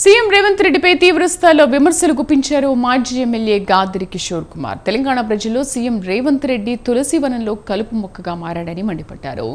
CM Revanth రెడ్డిపై తీవ్ర స్థాయిలో విమర్శలు గుప్పించారు మాజీ ఎమ్మెల్యే గాదిరి కిషోర్ కుమార్. తెలంగాణ ప్రజల్లో సీఎం రేవంత్ రెడ్డి తులసి వనంలో కలుపు మొక్కగా మారాడని మండిపడ్డారు.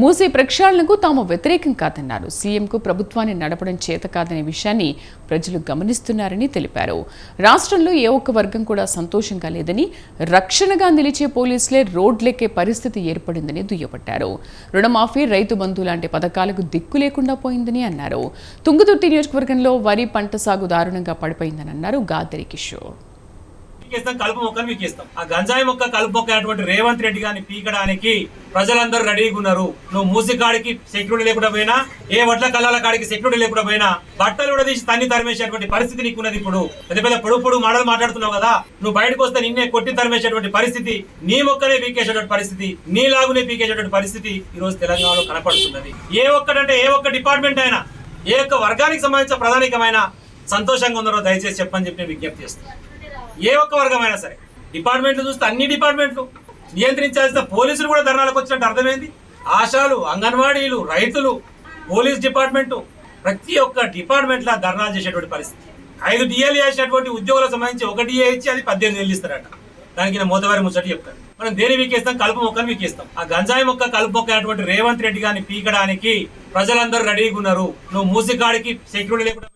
మూసీ ప్రక్షాళనకు తాము వ్యతిరేకం కాదన్నారు. సీఎంకు ప్రభుత్వాన్ని నడపడం చేత కాదనే విషయాన్ని ప్రజలు గమనిస్తున్నారని తెలిపారు. రాష్ట్రంలో ఏ ఒక్క వర్గం కూడా సంతోషంగా లేదని రక్షణగా నిలిచే పోలీసులే రోడ్లెక్కే పరిస్థితి ఏర్పడిందని దుయ్యబట్టారు. రుణమాఫీ రైతు బంధు లాంటి పథకాలకు దిక్కు లేకుండా పోయిందని అన్నారు. తుంగతుర్తి నియోజకవర్గంలో వరి పంట సాగు దారుణంగా పడిపోయిందని అన్నారు గాదరి కిషోర్. పీకేస్తాం కలుపు మొక్కను ఆ గంజాయి మొక్క కలుపు మొక్క రేవంత్ రెడ్డి గారిని పీకడానికి ప్రజలందరూ రెడీగా ఉన్నారు. నువ్వు మూసి కాడికి సెక్యూరిటీ లేకుండా పోయినా ఏ వడ్ల కళ్ళాల కాడికి సెక్యూరిటీ లేకుండా పోయినా బట్టలు కూడా తీసి తన్ని తరిమేసేటువంటి పరిస్థితి నీకు ఉన్నది ఇప్పుడు. పెద్ద పెద్ద పొడు పొడు మాటలు మాట్లాడుతున్నావు కదా. నువ్వు బయటకు వస్తే నిన్నే కొట్టి తరిమేసేటువంటి పరిస్థితి నీ మొక్కనే పీకేసేటువంటి పరిస్థితి నీ లాగునే పీకేసేటువంటి పరిస్థితి ఈ రోజు తెలంగాణలో కనపడుతున్నది. ఏ ఒక్కటంటే ఏ ఒక్క డిపార్ట్మెంట్ అయినా ఏ ఒక్క వర్గానికి సంబంధించిన ప్రధానికమైన సంతోషంగా ఉన్నారో దయచేసి చెప్పని చెప్పి విజ్ఞప్తి చేస్తాను ఏ ఒక్క వర్గమైనా సరే డిపార్ట్మెంట్లు చూస్తే అన్ని డిపార్ట్మెంట్లు. నియంత్రించాల్సిన పోలీసులు కూడా ధర్నాలకు వచ్చినట్టు అర్థమైంది. ఆశాలు అంగన్వాడీలు రైతులు పోలీస్ డిపార్ట్మెంటు ప్రతి ఒక్క డిపార్ట్మెంట్లో ధర్నాలు చేసేటువంటి పరిస్థితి. ఐదు డిఏలు చేసినటువంటి ఉద్యోగులకు సంబంధించి ఒక డిఏ ఇచ్చి అది పద్దెనిమిది వేలు ఇస్తారట. దానికి మూతవారి ముచ్చట చెప్తారు మనం దేని వీకేస్తాం? కలుపు మొక్కను వీకేస్తాం. ఆ గంజాయి మొక్క కలుపు మొక్క అయినటువంటి రేవంత్ రెడ్డి గారిని పీకడానికి ప్రజలందరూ రెడీగా ఉన్నారు. నువ్వు మూసి కాడికి సెక్యూరిటీ లేకుండా